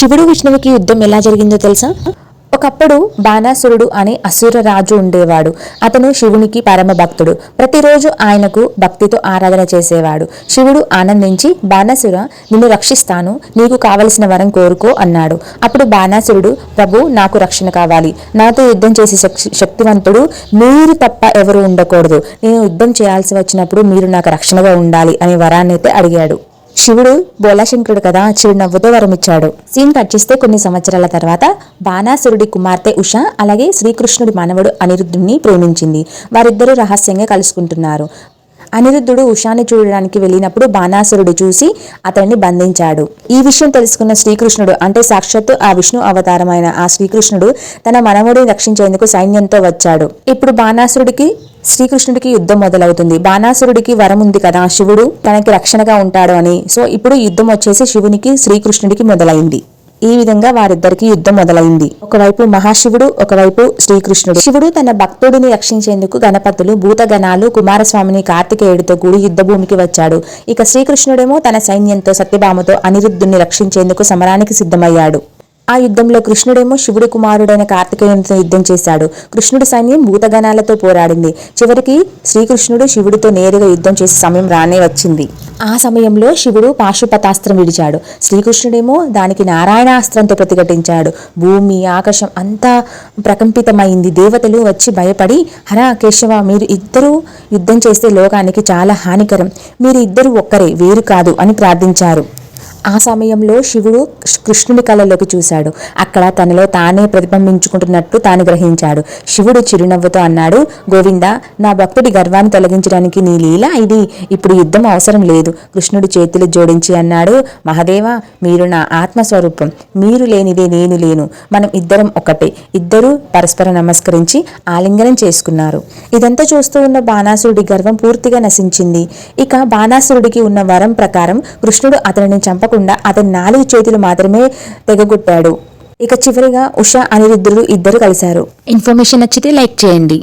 శివుడు విష్ణువుకి యుద్ధం ఎలా జరిగిందో తెలుసా? ఒకప్పుడు బాణాసురుడు అనే అసుర రాజు ఉండేవాడు. అతను శివునికి పరమ భక్తుడు. ప్రతిరోజు ఆయనకు భక్తితో ఆరాధన చేసేవాడు. శివుడు ఆనందించి బాణాసుర నిన్ను రక్షిస్తాను. నీకు కావలసిన వరం కోరుకో అన్నాడు. అప్పుడు బాణాసురుడు ప్రభు నాకు రక్షణ కావాలి. నాతో యుద్ధం చేసే శక్- శక్తివంతుడు మీరు తప్ప ఎవరు ఉండకూడదు. నేను యుద్ధం చేయాల్సి వచ్చినప్పుడు మీరు నాకు రక్షణగా ఉండాలి అనే వరాన్ని అయితే అడిగాడు. శివుడు బోలాశంకరుడు కదా చిరునవ్వుతో వరమిచ్చాడు. సీన్ కట్ చేస్తే కొన్ని సంవత్సరాల తర్వాత బాణాసురుడి కుమార్తె ఉష అలాగే శ్రీకృష్ణుడి మనవడు అనిరుద్ధుడిని ప్రేమించింది. వారిద్దరూ రహస్యంగా కలుసుకుంటున్నారు. అనిరుద్ధుడు ఉషాని చూడడానికి వెళ్ళినప్పుడు బాణాసురుడు చూసి అతన్ని బంధించాడు. ఈ విషయం తెలుసుకున్న శ్రీకృష్ణుడు అంటే సాక్షాత్తు ఆ విష్ణు అవతారమైన ఆ శ్రీకృష్ణుడు తన మనవుడిని రక్షించేందుకు సైన్యంతో వచ్చాడు. ఇప్పుడు బాణాసురుడికి శ్రీకృష్ణుడికి యుద్ధం మొదలవుతుంది. బాణాసురుడికి వరం ఉంది కదా. శివుడు తనకి రక్షణగా ఉంటాడు అని. సో ఇప్పుడు యుద్ధం వచ్చేసి శివునికి శ్రీకృష్ణుడికి మొదలైంది. ఈ విధంగా వారిద్దరికి యుద్ధం మొదలైంది. ఒకవైపు మహాశివుడు ఒకవైపు శ్రీకృష్ణుడు. శివుడు తన భక్తుడిని రక్షించేందుకు గణపతులు భూతగణాలు కుమారస్వామిని కార్తికేయుడితో కూడి యుద్ధ భూమికి వచ్చాడు. ఇక శ్రీకృష్ణుడేమో తన సైన్యంతో సత్యభామతో అనిరుద్ధుని రక్షించేందుకు సమరానికి సిద్ధమయ్యాడు. ఆ యుద్ధంలో కృష్ణుడేమో శివుడి కుమారుడైన కార్తికేయునితో యుద్ధం చేశాడు. కృష్ణుడి సైన్యం భూతగణాలతో పోరాడింది. చివరికి శ్రీకృష్ణుడు శివుడితో నేరుగా యుద్ధం చేసే సమయం రానే వచ్చింది. ఆ సమయంలో శివుడు పాశుపతాస్త్రం విడిచాడు. శ్రీకృష్ణుడేమో దానికి నారాయణాస్త్రంతో ప్రతిఘటించాడు. భూమి ఆకాశం అంతా ప్రకంపితమైంది. దేవతలు వచ్చి భయపడి హరా కేశవ మీరు ఇద్దరూ యుద్ధం చేస్తే లోకానికి చాలా హానికరం. మీరు ఇద్దరు ఒక్కరే వేరు కాదు అని ప్రార్థించారు. ఆ సమయంలో శివుడు కృష్ణుని కళ్ళలోకి చూశాడు. అక్కడ తనలో తానే ప్రతిబింబించుకుంటున్నట్టు తాను గ్రహించాడు. శివుడు చిరునవ్వుతో అన్నాడు గోవింద నా భక్తుడి గర్వాన్ని తొలగించడానికి నీ లీల ఇది. ఇప్పుడు యుద్ధం అవసరం లేదు కృష్ణుడు చేతులు జోడించి అన్నాడు మహదేవ మీరు నా ఆత్మస్వరూపం. మీరు లేనిదే నేను లేను. మనం ఇద్దరం ఒకటే. ఇద్దరూ పరస్పర నమస్కరించి ఆలింగనం చేసుకున్నారు. ఇదంతా చూస్తూ ఉన్న బాణాసురుడి గర్వం పూర్తిగా నశించింది. ఇక బాణాసురుడికి ఉన్న వరం ప్రకారం కృష్ణుడు అతనిని చంప కాకుండా అతని నాలుగు చేతులు మాత్రమే తెగగొట్టాడు. ఇక చివరిగా ఉష అనిరుద్ధుడు ఇద్దరు కలిశారు. ఇన్ఫర్మేషన్ నచ్చితే లైక్ చేయండి.